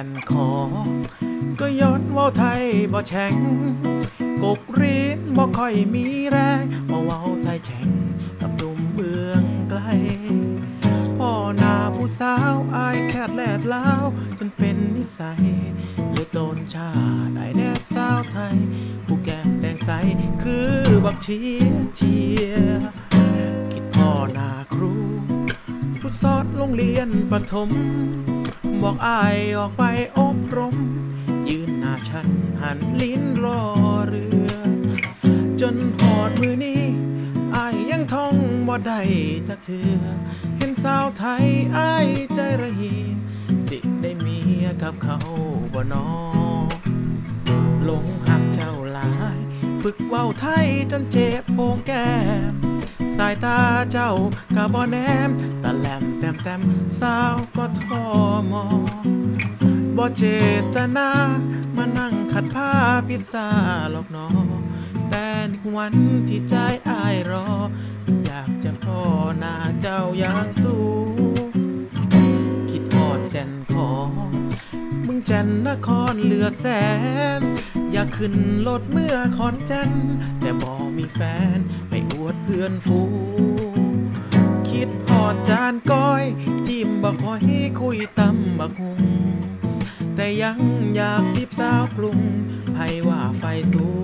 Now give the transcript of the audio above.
จันขอ ก็ย้อนว่าไทยบ่แข็งกกรีนบ่ค่อยมีแรงมาเว้าไทยแฉ่งกับหนุ่มเมืองไกลพ่อนาผู้สาวอายแคดแลดลาวจนเป็นนิสัยเลยโตนชาติไอแน่สาวไทย ผู้แก้มแดงใสคือบักเชียเชียคิดพ่อนาครู ผู้สอนโรงเรียนประถม บอกอายออกไปอบรม ยืนหน้าฉันหันลิ้นรอเรือ จนหอดมือนี้อายยังท่องบ่ได้จักเถือเห็นสาวไทยอายใจระหี สิได้เมียกับเขาบ่นอหลงหักเจ้าหลาย ฝึกเว้าไทยจนเจ็บโพงแก้ม สายตาเจ้ากะบ่แนมตะแหลมแต้มแต้มสาวก็ทอมอบ่เจตนามานั่งขัดผ้าพิซซ่าหรอกหนอแต่ในวันที่ใจอายรอ อยากจะพ่อหน้าเจ้าอย่างสูคิดทอดแจนขอ มึงแจนนครเหลือแสน อยากขึ้นรถเมื่อคอนแจนแต่บอมีแฟน พื่อนฟู คิดทอดจานก้อย จิ้มบักหอยคุยตำบักหุง แต่ยังอยากทิบสาวกรุงไผว่าไฟสูง